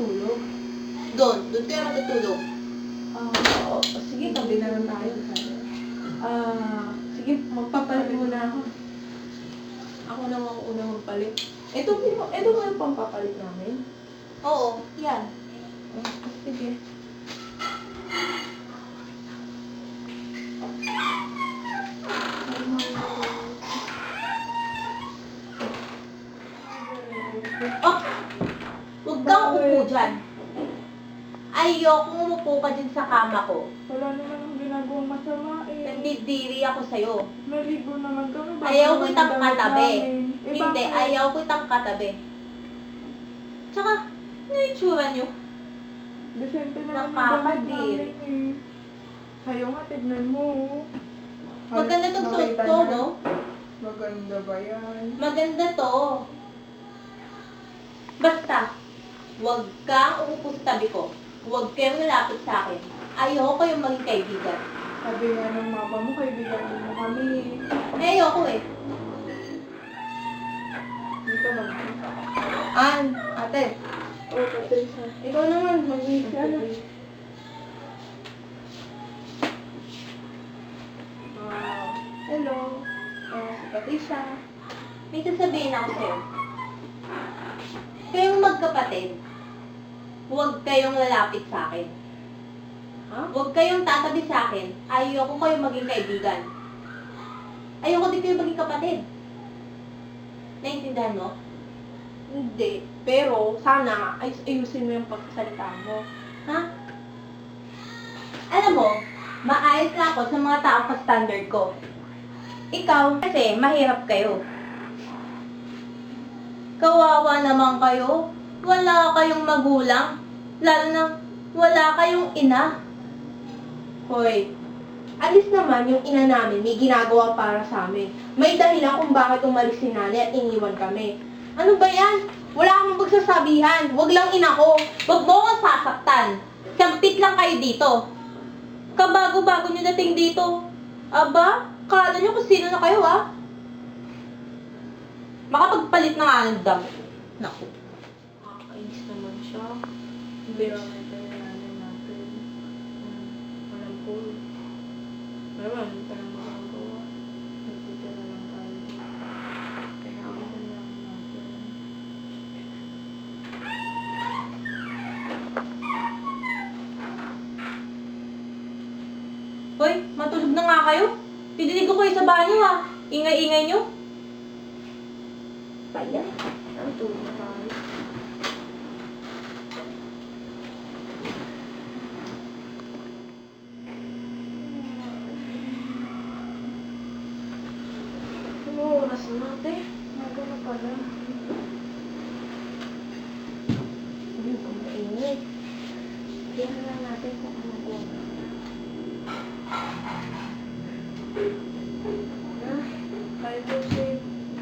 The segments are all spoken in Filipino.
matutulog? Doon, doon kayo matutulog. Ah, oo. Sige, tabi na lang tayo. Ah, sige, magpapalit muna ako. Ako na ang unang magpalit. Ito, ito, ito ba yung pampapalit namin? Oo, yan. Ah, sige. Dyan. Ayoko umupo ka dyan sa kama ko. Wala naman ang ginagawang masama eh. Nandidiri ako sa'yo. Naligo naman kami. Bakit Ayaw ko naman itang ang katabi. namin? Eh, Hindi, bakit? ayaw ko itang katabi. Tsaka, ano yung itsura nyo? Decente na naman damit namin eh. Sa'yo nga, tignan mo. Maganda tong suot Nakita ko, niyo? no? Maganda ba yan? Maganda to. Huwag kang umupo sa tabi ko. Huwag kayong lalapit sa akin. Ayoko kayong maging kaibigan. Sabi nga ng mama mo, kaibigan mo kami. Eh, ayoko eh. Dito mag An, ate. Oh, Patricia. Ikaw naman, mag-iisa na. Ah, hello. Ah, si Patricia. May sasabihin ako sa'yo. Kayong magkapatid, huwag kayong lalapit sa akin. Ha? Huwag kayong tatabi sa akin. Ayoko kayong maging kaibigan. Ayoko din kayong maging kapatid. Naintindihan mo? Hindi. Pero, sana, ay ayusin mo yung pagsasalita mo. Ha? Alam mo, maayos na ako sa mga tao sa standard ko. Ikaw, kasi mahirap kayo. Kawawa naman kayo. Wala kayong magulang. Lalo na, wala kayong ina. Hoy, alis naman yung ina namin, may ginagawa para sa amin. May dahilan kung bakit umalis si nanay at iniwan kami. Ano ba yan? Wala akong magsasabihan. Huwag lang ina ko. Huwag mo akong sasaktan. Sampit lang kayo dito. Kabago-bago nyo dating dito. Aba, kala nyo kung sino na kayo ah. Makapagpalit ng damit. Naku. Ito yung nanay natin. Alam ko. Naman, hindi pa lang magagawa. Nagtita na lang tayo dito. Kaya ako na lang natin. Hoy, matulog na nga kayo. Didinig ko kayo sa banyo ah. Ingay-ingay nyo. Kaya, ang tulog na tayo. Ano oras na ate? Maga na pala. Hindi ko mainit. Tingnan lang natin kung ano ko. Ah, po si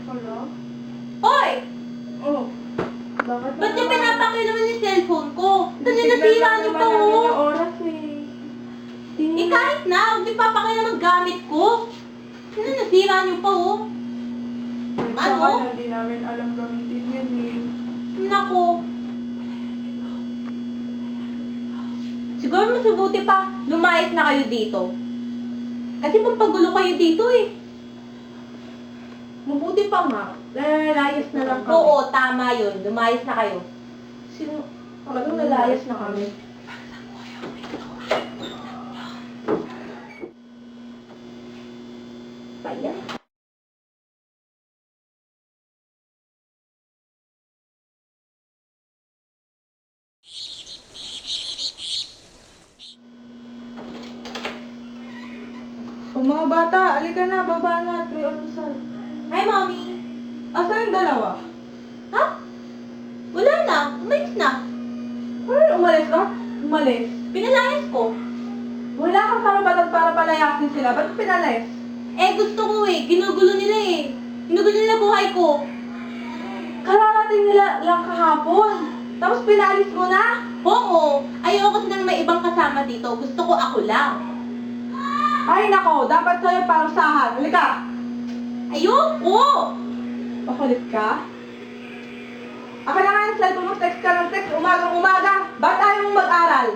Hello? Hoy! Oh. Bakit Ba't naman? pinapakay naman yung cellphone ko? Tingnan nasira niyo pa yung oras eh. Eh Tingnan. kahit na, huwag niyo papakay naman gamit ko. Ano nasira niyo pa oh. Saka Ano? na, Hindi namin alam gamitin yan eh. Nako. Siguro mas mabuti pa, lumayas na kayo dito. Kasi magpagulo kayo dito eh. Mabuti pa nga. Lalayas na lang kami. Oo, tama yun. Lumayas na kayo. Sino? Ano lalayas na kami? Kaya? O mga bata, alika na, baba na at may almusal. Hi, Mommy. Asan yung dalawa? Ha? Wala na. Umalis na. Ay, umalis ka? Umalis? Pinalayas ko. Wala kang karapatan para palayasin sila. Ba't pinalayas? Eh, gusto ko eh. Ginugulo nila eh. Ginugulo nila buhay ko. Kararating nila lang kahapon. Tapos pinalis mo na? Oo. Ayoko kasi nang may ibang kasama dito. Gusto ko ako lang. Ay nako, dapat sa'yo parang sahan. Halika! Ayoko! Pakulit ka? Aka na nga yung cellphone mo, text ka ng text, umagang umaga. Ba't ayaw mong mag-aral?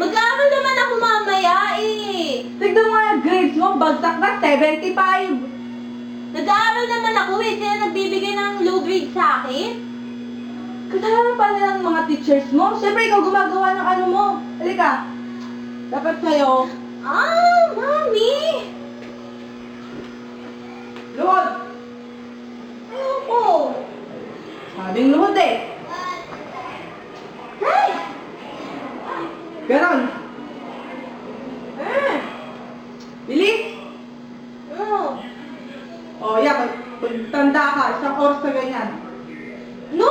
Mag-aaral naman ako mamaya eh. Tignan mo yung grades mo, bagsak na, 75. Nag-aaral naman ako eh. Sila nagbibigay ng low grade sa akin. Kasalanan pa nila ng mga teachers mo. Siyempre, ikaw gumagawa ng ano mo. Halika. Dapat sa'yo, Ah, mami! luhod. Ayoko. Sabing luhod eh. Ay! Ganon. Ah! Bilis. No! O, oh, yan. Pag, pag tanda ka, isang oras na ganyan. No!